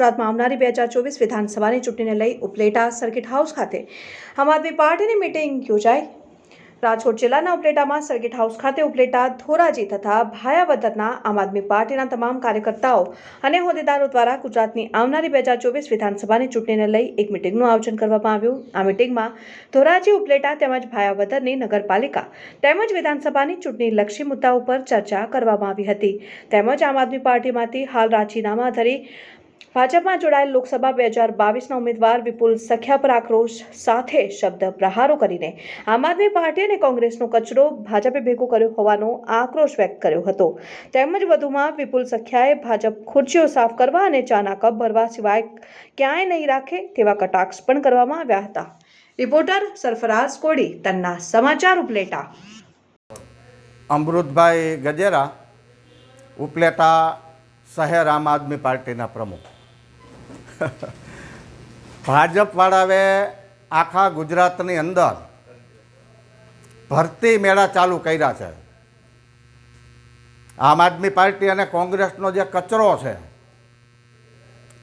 ગુજરાતમાં આવનારી બે હજાર ચોવીસ વિધાનસભાની ચૂંટણીને લઈ ઉપલેટા સર્કિટ હાઉસ ખાતે આમ આદમી પાર્ટીની મિટિંગ યોજાઈ. રાજકોટ જિલ્લાના ઉપલેટામાં સર્કિટ હાઉસ ખાતે ઉપલેટા, ધોરાજી તથા ભાયાવદરના આમ આદમી પાર્ટીના તમામ કાર્યકર્તાઓ અને હોદ્દેદારો દ્વારા ગુજરાતની આવનારી બે હજાર ચોવીસ વિધાનસભાની ચૂંટણીને લઈ એક મિટિંગનું આયોજન કરવામાં આવ્યું. આ મિટિંગમાં ધોરાજી, ઉપલેટા તેમજ ભાયાવદરની નગરપાલિકા તેમજ વિધાનસભાની ચૂંટણી લક્ષી મુદ્દા ઉપર ચર્ચા કરવામાં આવી હતી. તેમજ આમ આદમી પાર્ટીમાંથી હાલ રાજીનામા ધરી ભાજપમાં જોડાયેલ લોકસભા બે હજાર બાવીસના ઉમેદવાર વિપુલ સખ્યા પર આક્રોશ સાથે શબ્દ પ્રહારો કરીને આમ આદમી પાર્ટી અને કોંગ્રેસનો કચરો ભાજપે ભેગો કર્યો હોવાનો આક્રોશ વ્યક્ત કર્યો હતો. તેમજ વધુમાં વિપુલ સખ્યાએ ભાજપ ખુરશીઓ સાફ કરવા અને ચાના કપ ભરવા સિવાય ક્યાંય નહીં રાખે તેવા કટાક્ષ પણ કરવામાં આવ્યા હતા. રિપોર્ટર સરફરાઝ કોડી તન્ના સમાચાર ઉપલેટા. અમૃતભાઈ ગજેરા ઉપલેટા શહેર આમ આદમી પાર્ટીના પ્રમુખ. ભાજપવાળાએ આખા ગુજરાતની અંદર ભરતી મેળા ચાલુ કર્યા છે. આમ આદમી પાર્ટી અને કોંગ્રેસનો જે કચરો છે,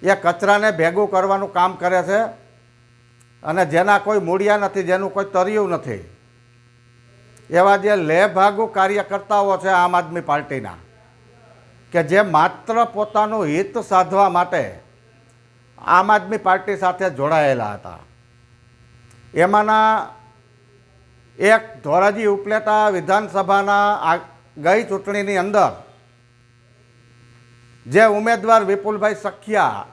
એ કચરાને ભેગું કરવાનું કામ કરે છે અને જેના કોઈ મૂળિયા નથી, જેનું કોઈ તરિયું નથી. એવા જે લેભાગુ કાર્યકર્તાઓ છે આમ આદમી પાર્ટીના, કે જે માત્ર પોતાનું હિત સાધવા માટે આમ આદમી પાર્ટી સાથે જોડાયેલા હતા. એમાંના એક ધોરાજી ઉપલેટા વિધાનસભાના ગઈ ચૂંટણીની અંદર જે ઉમેદવાર વિપુલભાઈ સખિયા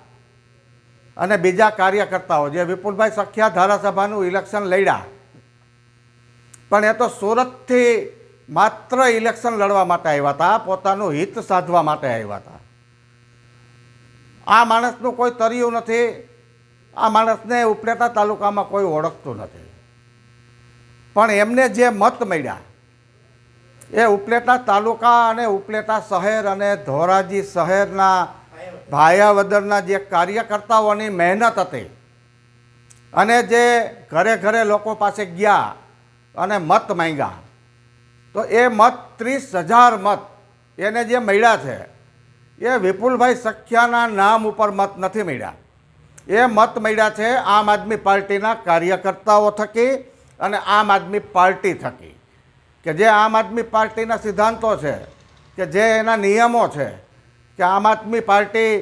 અને બીજા કાર્યકર્તાઓ, જે વિપુલભાઈ સખિયા ધારાસભાનું ઇલેક્શન લડ્યા. પણ એ તો સુરતથી માત્ર ઇલેક્શન લડવા માટે આવ્યા હતા, પોતાનું હિત સાધવા માટે આવ્યા હતા. આ માણસનું કોઈ તરિયું નથી. આ માણસને ઉપલેટા તાલુકામાં કોઈ ઓળખતું નથી. પણ એમને જે મત મળ્યા, એ ઉપલેટા તાલુકા અને ઉપલેટા શહેર અને ધોરાજી શહેરના ભાયાવદરના જે કાર્યકર્તાઓની મહેનત હતી અને જે ઘરે ઘરે લોકો પાસે ગયા અને મત માંગ્યા, તો એ મત ત્રીસ હજાર મત એને જે મળ્યા છે એ વિપુલભાઈ સખ્યાના નામ ઉપર મત નથી મળ્યા. એ મત મળ્યા છે આમ આદમી પાર્ટીના કાર્યકર્તાઓ થકી અને આમ આદમી પાર્ટી થકી. કે જે આમ આદમી પાર્ટીના સિદ્ધાંતો છે, કે જે એના નિયમો છે, કે આમ આદમી પાર્ટી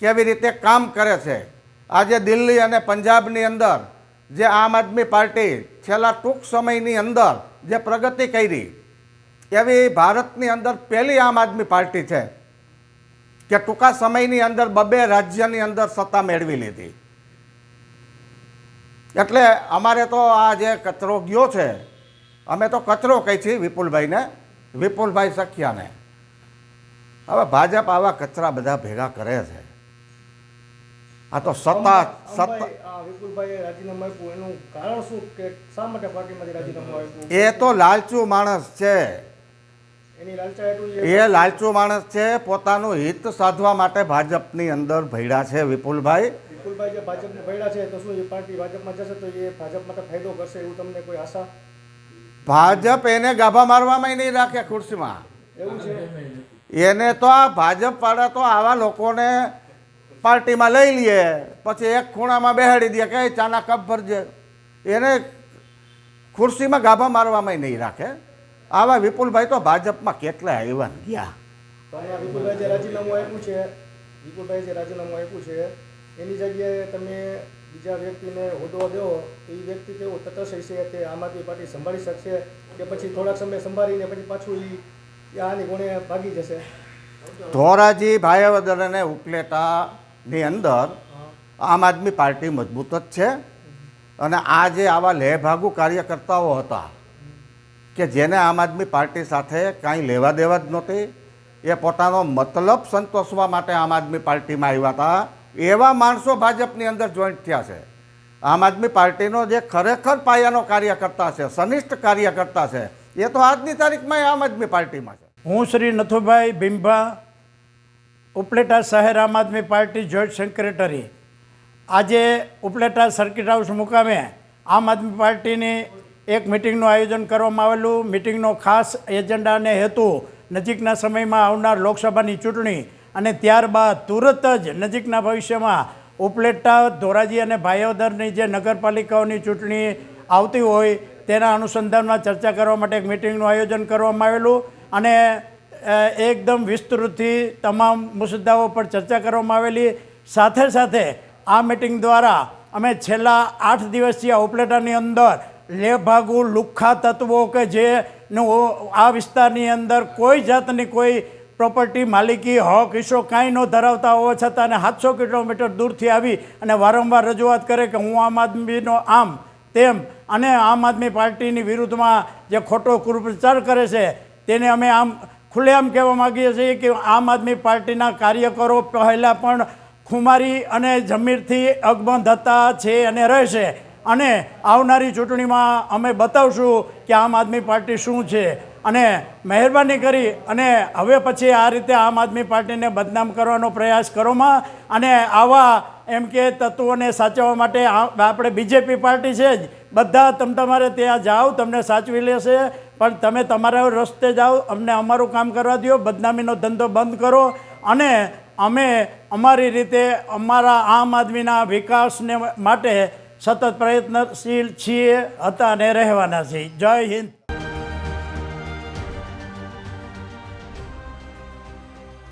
કેવી રીતે કામ કરે છે. આજે દિલ્હી અને પંજાબની અંદર જે આમ આદમી પાર્ટી છેલ્લા ટૂંક સમયની અંદર જે પ્રગતિ કરી, એવી ભારતની અંદર પહેલી આમ આદમી પાર્ટી છે. કે ટૂંકા સમયની અંદર બબે રાજ્યની અંદર સત્તા મેળવી લીધી. એટલે અમારે તો આ જે કચરો ગયો છે અમે તો કચરો કહી છીએ વિપુલભાઈને વિપુલભાઈ સખિયાને. હવે ભાજપ આવા કચરા બધા ભેગા કરે છે. આ તો સત્તા સત્તા વિપુલભાઈએ રાજીનામું આપ્યું એનું કારણ શું કે શા માટે પાર્ટીમાંથી રાજીનામું એ તો લાલચુ માણસ છે એની લાલચા એટલું જ એ લાલચુ માણસ છે પોતાનું હિત સાધવા માટે ભાજપની અંદર ભયડા છે વિપુલભાઈ. વિપુલભાઈ જે ભાજપને ભયડા છે તો શું એ પાર્ટી ભાજપમાં જશે? તો એ ભાજપ માટે ફાયદો કરશે એવું તમને કોઈ આશા? ભાજપ એને ગાભા મારવામાં નહીં રાખે ખુરશીમાં. એવું છે? એને તો આ ભાજપ વાળા તો આવા લોકોને પાર્ટીમાં લઈ લે પછી એક ખૂણામાં બેહાડી દે કે ચાના કપ ભરજે. એને ખુરશીમાં ગાભા મારવામાં નહીં રાખે. આવા વિપુલભાઈ તો ભાજપમાં કેટલા આવ્યા ગયા. વિપુલભાઈ જે રાજીનામું આપ્યું છે વિપુલભાઈ જે રાજીનામું આપ્યું છે એની જગ્યાએ તમે બીજા વ્યક્તિને હોદ્દો દો તો એ વ્યક્તિ કેવો તટસ્થ છે તે આમ આદમી પાર્ટી સંભાળી શકશે કે પછી થોડાક સમય સંભાળીને પછી પાછું એ આની ગુણે ભાગી જશે? ધોરાજી ભાયાવદર અને ઉપલેટાની અંદર આમ આદમી પાર્ટી મજબૂત જ છે. અને આ જે આવા લેભાગુ કાર્યકર્તાઓ હતા કે જેને આમ આદમી પાર્ટી સાથે કાંઈ લેવા દેવા જ નહોતી. એ પોતાનો મતલબ સંતોષવા માટે આમ આદમી પાર્ટીમાં આવ્યા હતા. એવા માણસો ભાજપની અંદર જોઈન્ટ થયા છે. આમ આદમી પાર્ટીનો જે ખરેખર પાયાનો કાર્યકર્તા છે, સનિષ્ઠ કાર્યકર્તા છે, એ તો આજની તારીખમાં આમ આદમી પાર્ટીમાં છે. હું શ્રી નથુભાઈ બિંભા ઉપલેટા શહેર આમ આદમી પાર્ટી જોઈન્ટ સેક્રેટરી આજે ઉપલેટા સર્કિટ હાઉસ મુકામે આમ આદમી પાર્ટીની એક મિટિંગનું આયોજન કરવામાં આવેલું. મિટિંગનો ખાસ એજન્ડા અને હેતુ નજીકના સમયમાં આવનાર લોકસભાની ચૂંટણી અને ત્યારબાદ તુરત જ નજીકના ભવિષ્યમાં ઉપલેટા, ધોરાજી અને ભાયોદરની જે નગરપાલિકાઓની ચૂંટણી આવતી હોય તેના અનુસંધાનમાં ચર્ચા કરવા માટે એક મિટિંગનું આયોજન કરવામાં આવેલું અને એકદમ વિસ્તૃતથી તમામ મુસદ્દાઓ પર ચર્ચા કરવામાં આવેલી. સાથે સાથે આ મિટિંગ દ્વારા અમે છેલ્લા આઠ દિવસથી આ ઉપલેટાની અંદર લેભાગુ લુખ્ખા તત્વો કે જેનું આ વિસ્તારની અંદર કોઈ જાતની કોઈ પ્રોપર્ટી માલિકી, હક, હિસ્સો કાંઈ ન ધરાવતા હોવા છતાં અને સાતસો કિલોમીટર દૂરથી આવી અને વારંવાર રજૂઆત કરે કે હું આમ આદમીનો આમ, તેમ અને આમ આદમી પાર્ટીની વિરુદ્ધમાં જે ખોટો કુપ્રચાર કરે છે, તેને અમે આમ ખુલ્લેઆમ કહેવા માગીએ છીએ કે આમ આદમી પાર્ટીના કાર્યકરો પહેલાં પણ ખુમારી અને જમીરથી અકબંધ હતા, છે અને રહેશે. અને આવનારી ચૂંટણીમાં અમે બતાવશું કે આમ આદમી પાર્ટી શું છે. અને મહેરબાની કરી અને હવે પછી આ રીતે આમ આદમી પાર્ટીને બદનામ કરવાનો પ્રયાસ કરોમાં. અને આવા એમ કે તત્વોને સાચવવા માટે આપણે બીજેપી પાર્ટી છે જ. બધા તમ તમારે ત્યાં જાઓ, તમને સાચવી લેશે. પણ તમે તમારા રસ્તે જાઓ, અમને અમારું કામ કરવા દો બદનામીનો ધંધો બંધ કરો. અને અમે અમારી રીતે અમારા આમ આદમીના વિકાસને માટે સતત પ્રયત્નશીલ છીએ હતા અને રહેવાના છીએ. જય હિન્દ.